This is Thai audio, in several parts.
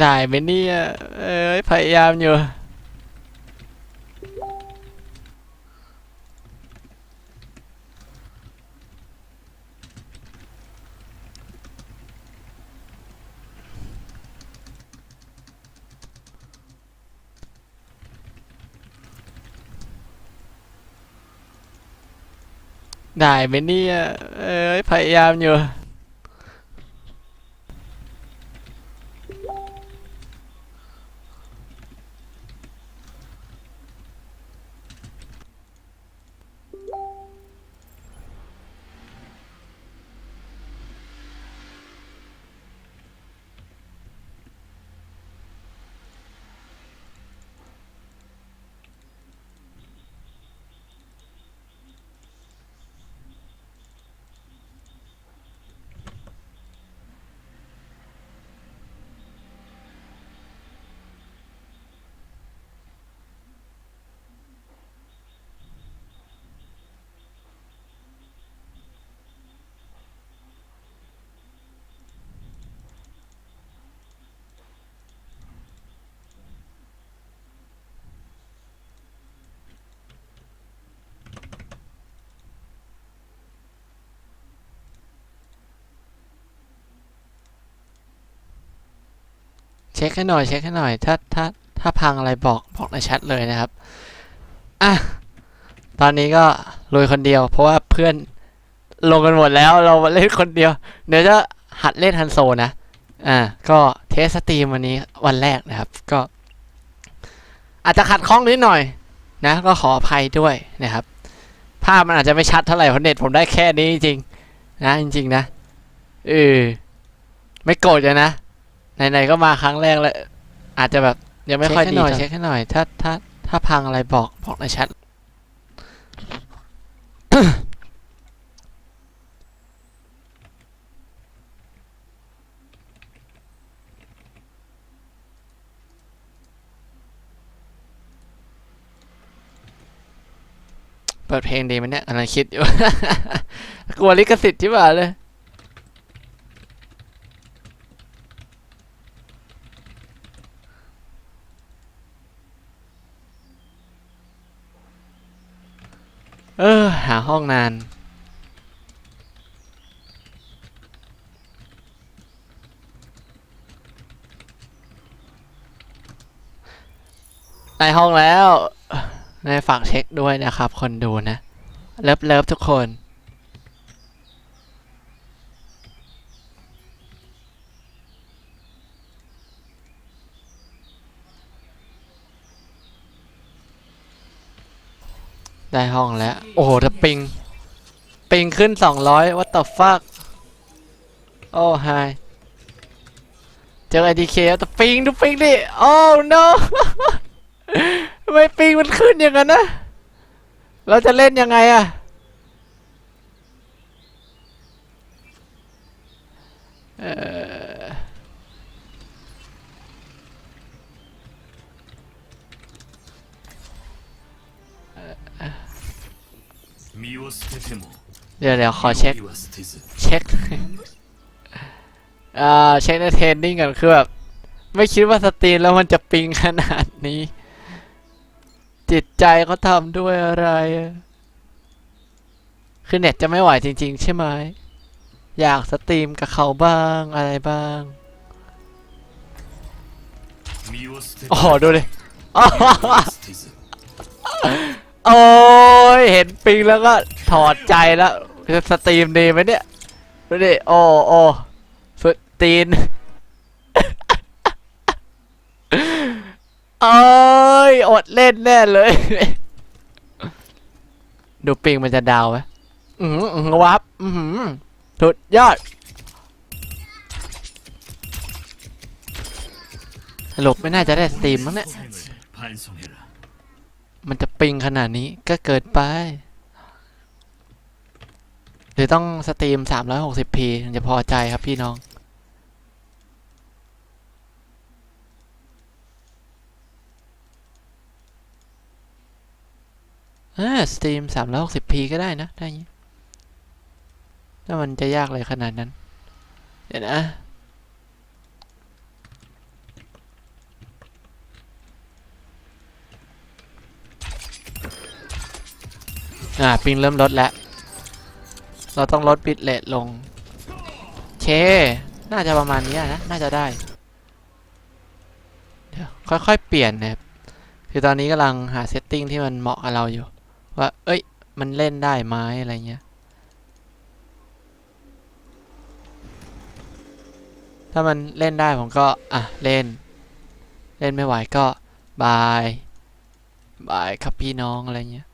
ได้ไหมเนี่ยเอ้ยพยายามอยู่ ได้ไหมเนี่ยเอ้ยพยายามอยู่ เช็คให้หน่อยเช็คให้หน่อย ถ้าถ้าถ้าพังอะไรบอกบอกในแชทเลยนะครับ อะ ตอนนี้ก็ลุยคนเดียว เพราะว่าเพื่อนลงกันหมดแล้วเรามาเล่นคนเดียว เดี๋ยวจะหัดเล่นฮันโซนะ อ่า ก็เทสสตรีมวันนี้วันแรกนะครับ ก็ อาจจะขัดข้องนิดหน่อย นะ ก็ขออภัยด้วยนะครับ ภาพมันอาจจะไม่ชัดเท่าไหร่เพราะเน็ตผมได้แค่นี้จริงนะจริง ๆ นะเออไม่โกรธนะ ไหนๆก็มาครั้งแรกแล้วอาจจะแบบยังไม่ค่อยดีเช็คให้หน่อย ถ้าถ้าถ้าพังอะไรบอกบอกในแชทเปิดเพลงดีไหมเนี่ยกำลังคิดอยู่ กลัวลิขสิทธิ์ที่ว่าเลย หาห้องนาน ในห้องแล้ว ในฝากเช็คด้วยนะครับ คนดูนะ เลิฟเลิฟทุกคน ได้ห้องแล้ว โอ้โหถ้าปิง ปิงขึ้นสองร้อย what the fuck โอ้ไฮเจอไอทีเคแล้วแต่ปิงดูปิงดิ โอ้ no ทำไมปิงมันขึ้นอย่างนั้นนะ เราจะเล่นยังไงอะ 身を捨てても เดี๋ยวเดี๋ยวขอเช็ค 身は捨てず เช็ค อ่า เช็คในเทรนนิ่งก่อนคือแบบ ไม่คิดว่าสตรีมแล้วมันจะปิงขนาดนี้ จิตใจเขาทำด้วยอะไรอะคือเน็ตจะไม่ไหวจริง ๆ ใช่ไหม อยากสตรีมกับเขาบ้างอะไรบ้าง 身を捨てて โอ้โห ดูดิ อ้อ 身は捨てず โอ้ยเห็นปิงแล้วก็ถอดใจแล้วจะสตรีมดีไหมเนี่ยดูดิโอ้โอ้สุดตีนโอ้ยอดเล่นแน่เลย ดูปิงมันจะดาวไหมอืมวับอืมสุดยอดหลบไม่น่าจะได้สตรีมมั้งเนี่ย มันจะปิงขนาดนี้ก็เกินไป หรือต้องสตรีม 360p ถึงจะพอใจครับพี่น้องเออสตรีม 360p ก็ได้นะ ได้ยี้ถ้ามันจะยากเลยขนาดนั้น เดี๋ยวนะ อ่าปิงเริ่มลดแล้ว เราต้องลดบิตเลทลง เค น่าจะประมาณนี้นะ น่าจะได้เดี๋ยวค่อยๆ เปลี่ยนนะครับ คือตอนนี้กำลังหาเซตติ้งที่มันเหมาะกับเราอยู่ ว่า เอ้ย มันเล่นได้ไหมอะไรเงี้ย ถ้ามันเล่นได้ผมก็ อะ เล่น เล่นไม่ไหวก็บาย บายครับพี่น้องอะไรเงี้ย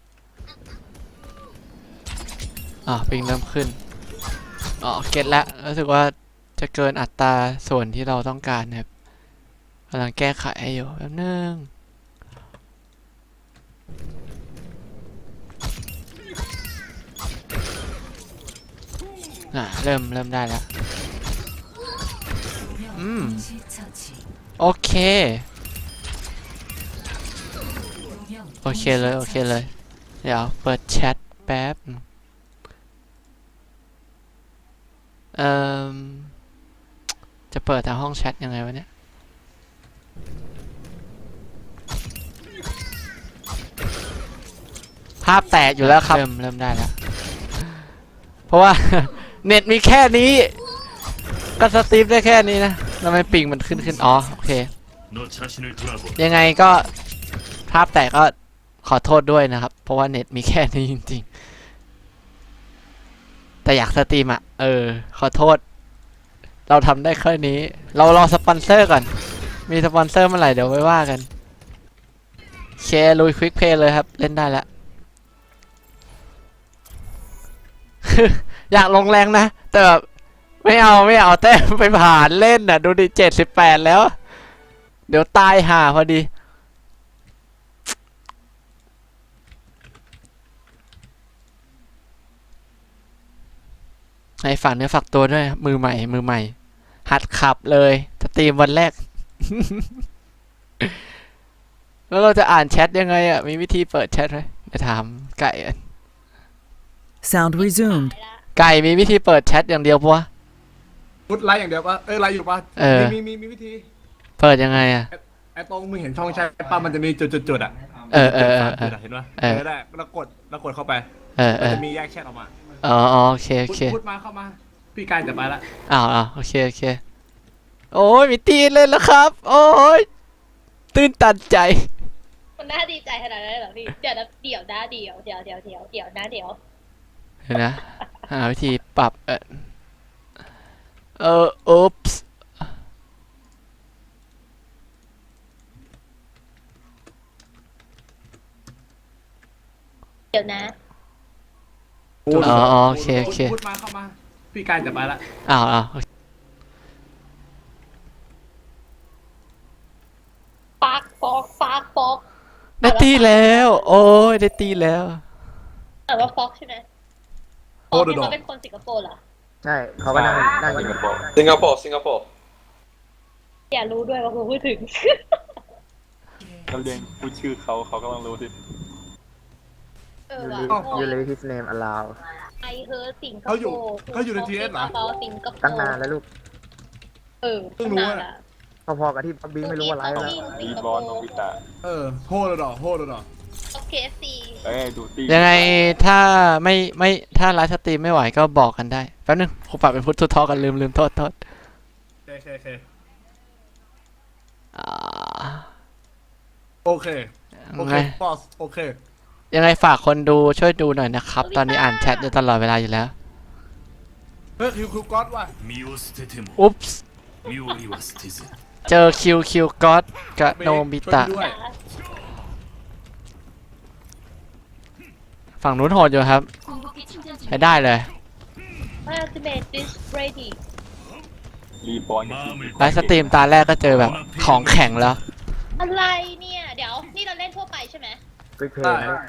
อะปิงเริ่มขึ้นอ๋อเก็ตแล้วรู้สึกว่าจะเกินอัตราส่วนที่เราต้องการนะครับกำลังแก้ไขให้อยู่แป๊บนึงอะเริ่มเริ่มได้แล้ว อืม โอเค โอเคเลย โอเคเลย เดี๋ยว เปิดแชทแป๊บนึง เออจะเปิดแต่ห้องแชทยังไงวะเนี่ยภาพแตกอยู่แล้วครับ เริ่มเริ่มได้แล้ว เพราะว่า เน็ตมีแค่นี้ ก็สตรีมได้แค่นี้นะทำไมปิงมันขึ้นขึ้นอ๋อโอเค ยังไงก็ภาพแตกก็ขอโทษด้วยนะครับ เพราะว่าเน็ตมีแค่นี้จริง ๆ แต่อยากสตรีมอะเออ ขอโทษ เราทำได้แค่นี้ เรารอสปอนเซอร์ก่อน มีสปอนเซอร์เมื่อไหร่เดี๋ยวไว้ว่ากันเคลุยควิกเพย์เลยครับ เล่นได้แล้วอยากลงแรงนะ แต่แบบไม่เอาไม่เอาแต้มไปผ่านเล่นน่ะ ดูดิเจ็ดสิบแปดแล้ว เดี๋ยวตายห่าพอดี ให้ฝากเนื้อฝากตัวด้วยครับมือใหม่ มือใหม่ หัดขับเลยสตรีมวันแรก แล้วเราจะอ่านแชทยังไงอะ มีวิธีเปิดแชทไหมเดี๋ยวถามไก่ก่อน Sound resumed. ไก่มีวิธีเปิดแชทอย่างเดียวปะวะ พุทไลฟ์อย่างเดียวปะเออไลฟ์อยู่ปะเออ มีมีมีมีวิธีเปิดยังไงอะ ไอ้ตรงมึงเห็นช่องแชทปะมันจะมีจุดจุดจุดๆๆอะเออเออเออสามเออ จุดอะเห็นปะเออ ได้แล้วกดแล้วกดเข้าไปเออเอมันอจะมีแยกแชทออกมา อ๋ออ๋อโอเคโอพุทเคพุทมาเข้ามา พี่กายจะไปละอ้าวอ้าวโอเคโอเค โอ้ยมีตีนเลยแล้วครับ โอ้ยตื้นตันใจ มันน่าดีใจขนาดนั้นเลยเหรอพี่ เดี๋ยวนะเดี๋ยวนะเดี๋ยวเดี๋ยวเดี๋ยวเดี๋ยวเดี๋ยวนะเดี๋ยวเดี๋ยวนะหาวิธีปรับเออเอออุ๊ปส์เดี๋ยวนะ พุทอ๋ออ๋อโอเคโอเคพุทมาเข้ามา พี่กายจะไปละอ้าวอ้าวโอเคฟากฟอกฟากฟอกได้ตีแล้ว โอ้ยได้ตีแล้ว แต่ว่าฟอกใช่ไหมฟอกที่เขาเป็นคนสิงคโปร์เหรอ ใช่เขาก็นั่งนั่งอยู่สิงคโปร์สิงคโปร์อย่ารู้ด้วยว่ากูพูดถึงเราเรียนพูดชื่อเขาเขากำลังรู้สิ เออว่ะยูเล his name allow ไอเฮิร์สิงคโปเขาอยู่ร์เขาอยู่ในทีเอสเหรอเขาสิงคโปร์ตั้งนานแล้วลูกเออเพิ่งรู้อะ ตั้นานละพอๆกับที่บิ๊กไม่รู้ว่าไลฟ์แล้วมีบอลโนบิตะเออโฮดดอโฮดดอโอเคซีเอ้ยดูตียังไงถ้าไม่ไม่ถ้าไลฟ์สตรีมไม่ไหวก็บอกกันได้แป๊บนึงผมปรับเป็นพุทธทอกันลืมลืมโทษโทษโอเคโอเคอ่าโอเคโอเคไงบอสโอเค ยังไงฝากคนดูช่วยดูหน่อยนะครับ ตอนนี้อ่านแชทอยู่ตลอดเวลาอยู่แล้ว เฮ้ยคิวคิวก๊อตว่ะ 身を捨てても อุ๊ปส์ 身をりは捨てず เจอคิวคิวก็อดกับโนบิตะ ช่วยด้วย ฝั่งนู้นโหดอยู่ครับ ใช้ได้เลย อัลติเมทดิสเรดี้ รีบอล マーム ไลฟ์สตรีมตาแรกก็เจอแบบของแข็งแล้ว อะไรเนี่ย เดี๋ยว นี่เราเล่นทั่วไปใช่ไหม ควิกเพลได้ย์นะ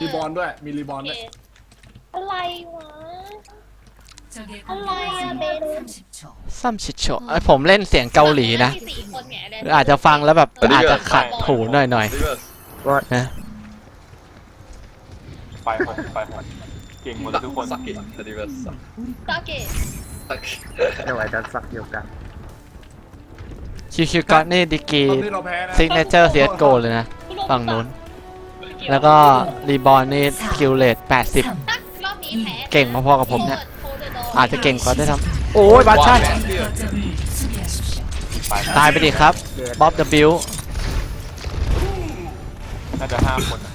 รีบอลด้วย มีรีบอโอลเคด้วย อะไรวะ อะไรอะเบนซัมชิโชไอยผมเล่นเสียงเกาหลีนะมีสี่คนไงเลยอาจจะฟังแล้วแบบอาจจะขัดหูหน่อยหน่อยริเวอร์ก็ๆนะไฟหกไฟหกเก่งหมดเลยทุกคน Suck it, the reverse suck. ซาเกะ Suck. เดี๋ยวอาจจะสักเดียวกัน คิวคิวก็อดนี่ดีกรีตอนที่เราแพ้นะซิกเนเจอร์เซียโกเลยนะ ฝั่งนู้น แล้วก็รีบอร์นนี่สกิลเลต80 ถ้ารอบนี้แพ้ เก่งพอๆกับผมเนี่ย โทรเดอะดร์ อาจจะเก่งกว่าได้วยซ้ำโอ้ยบัตชันตายไปดิครับบ๊อบเดอะบิล น่าจะห้าคนนะ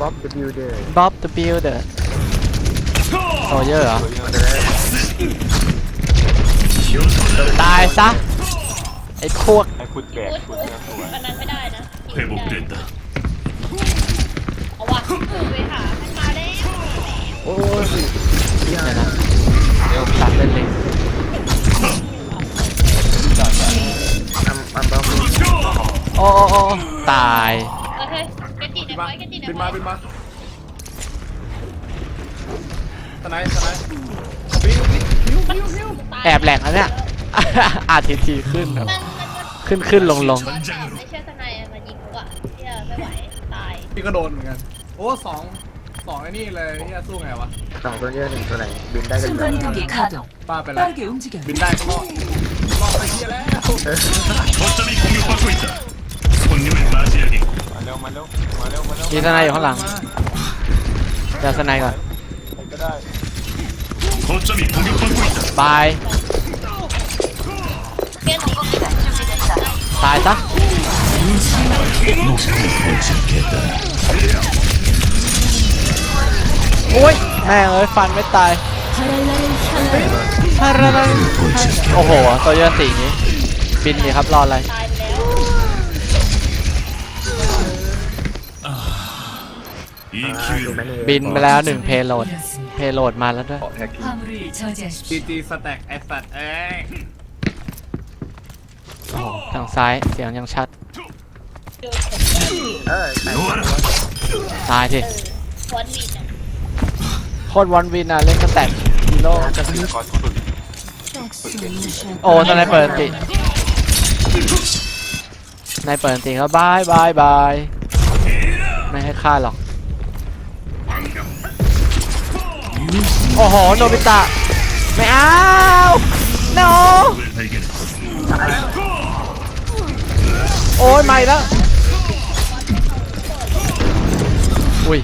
บ๊อบเดบิวเดอร์ บ๊อบเดอะบิลเดอร์โซเยอร์เหรอ ตายซะ ไอ้พวก ให้พูดแบก พูด พูด พูด เนื้อตัว อันนั้นไม่ได้นะ 회복된다 เอาวะไปหามันมาแล้วโอ้ยเดี๋ยวตัดเล่นเลยอัมอัมบ๊อบโอ้โอ้โอ้ตายโอเคเกจินนไว้มาเกจินบินไว้มาบินมาสไนส์สไนส์บิวบิวบิวบิวบิวตายแอบแหลกนะเนี่ยอาทีทีขึ้นแบบมันมันมันขึ้นขึ้นลงลง ไม่ใช่ทนายมายิงกูอะเฮียไม่ไหวตายพี่ก็โดนเหมือนกัน โอ้สองสองไอ้นี่เลยเฮียสู้ไงวะ สองตัวเยอะหนึ่งตัวไหนบินได้กันเลย 순간 이동기 가동. ป้าไปแล้ว 빠르게 움직여. บินได้ก็รอดรอดไปเฮียแล้ว 거점이 공격받고 있다 손님을 맞이하겠고 มาเร็วมาเร็วมาเร็วมาเร็ว มีสไนด์อยู่ข้างหลังเดี๋ยวสไนด์ก่อน ใครก็ได้ 거점이 공격받고 있다 บาย เกจิ ตายซะ โอ้ยแม่เอ้ยฟันไม่ตายฮาราลังโอ้โหตัวยอนสีนี้ บินดีครับรออะไรบินไปแล้วหนึ่งเพโลดเพโลดมาแล้วด้วยจีจีสแต็กไอสัตว์เอ้ทางซ้ายเสียงยังชัดตายที ครวันวินอะ เล่นสแต็กฮีโร่จะซื้อก่อนฝึกโอ้สไนเปิดติสไนเปิดติครับบายบายบายไม่ให้ฆ่าหรอก โอ้โห โนบิตะ ไม่เอา โน โอ้ยไม่แล้ว อุ้ย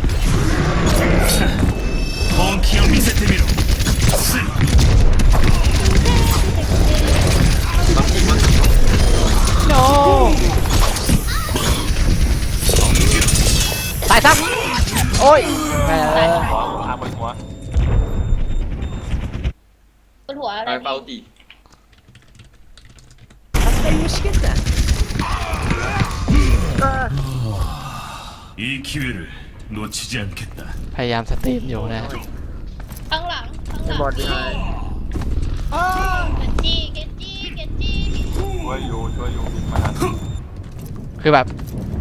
놓치지 않겠다 พยายามสตรีมอยู่นะ ข้างหลังข้างห ไม่ ลัง บอดที่ไหน เกจิเกจิเกจิ ช่วยอยู่ช่วยอยู่บินมา คือแบบ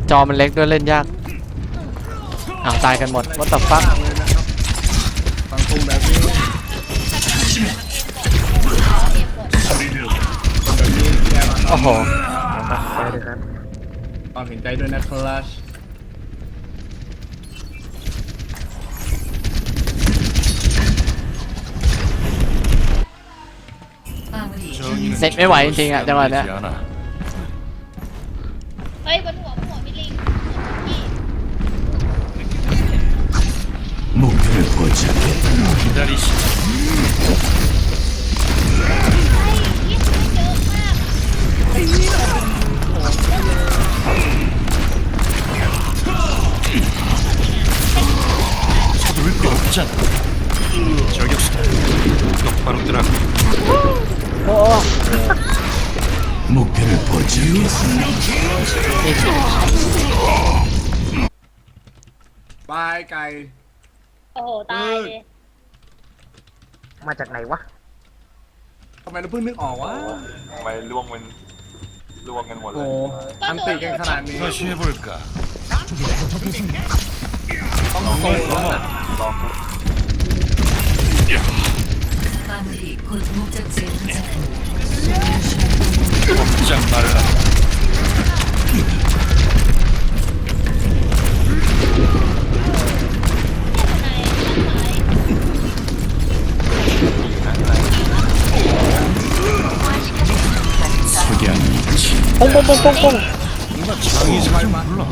จอมันเล็กด้วยเล่นยากอ้าวตายกันหมดวัตถุฟัก เลยนะครับฟังตูแบบนี้ 처리되었다 แบบนี้แย่มาก โอ้โห ไปเลยครับ ความเห็นใจด้วยนะครับ เซ็ตไม่ไหวจริงๆอะจังหวะเนี้ย โอ้โหตายเลย มาจากไหนวะ ทำไมเราเพิ่งนึกออกวะ ทำไมล่วงมันล่วงกันหมดเล โอ้ ย อันติกันขนาดนี้ 다시 해볼까 ต้องโซนแล้วนะ รอกู 마무리 곧 목적지에 도착합니다. 꼼짝 말라 뽕뽕뽕뽕뽕. 장이 잘 몰라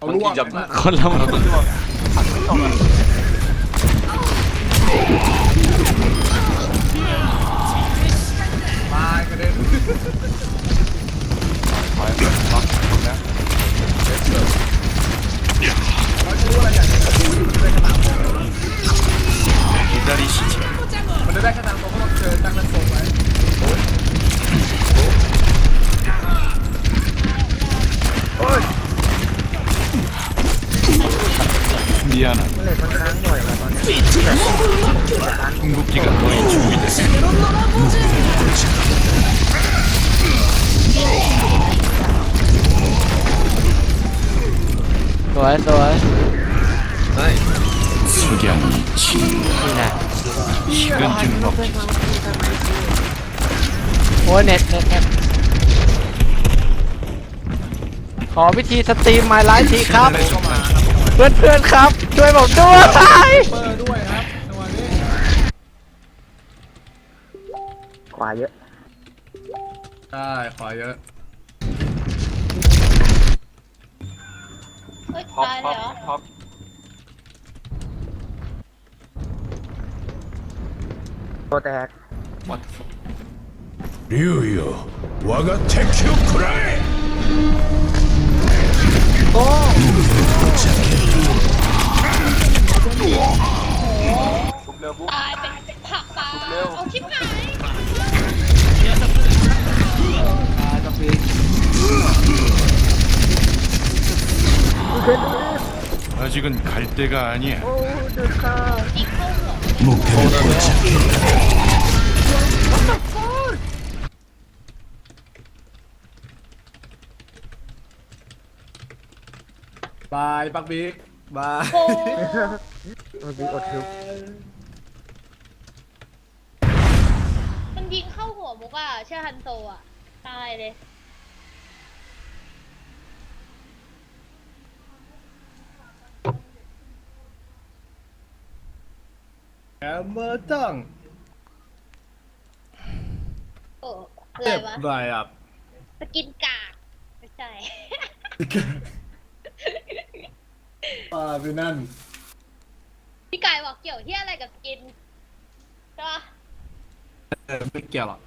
건기 잡나 걸라면 아 그래. 기다리시죠. มันจะได้แค่ตามตัวเพราะเราเจอตั้งนักโตไว้โอ้ย 미안한 เหล็กมันค้างบ่อยว่ะตอนเนี้ยแบบมันค้าง 궁극기가 거의 준비됐습니다. สวยสวยเฮ้ย 석양이 진노 นี่นะ 식은증 먹기 โอ้ยเน็ตเน็ตเน็ตขอวิธีสตรีมไมล์ไลฟ์ทีครับเพื่อนเพื่อนครับ ช่วยผมด้วยเยควะยขวาเยอะใช่ขวาเยอะ เฮ้ย ท็อป ตายเล ท็อย ป เหรอ ท็อป ตัวแตก 竜よ我が敵を食らえ ชุ 아직은 갈 때가 아니야 อีกเข้าเหรอ 목표를 포착 บายปักบิ๊กบาย โอ้ เมื่อกี้อดคิว มันยิงเข้าหัวมุกอ่ะเชื่อฮันโซอ่ะ ตายเลย เมอร์ตังโอ้อะเจ็ไรบวะไรอะสกินกากไม่ใช่ปาไปนั่น พี่กายบอกเกี่ยวที่อะไรกับสกินใช่ปะเออไม่เกี่ยวหรอก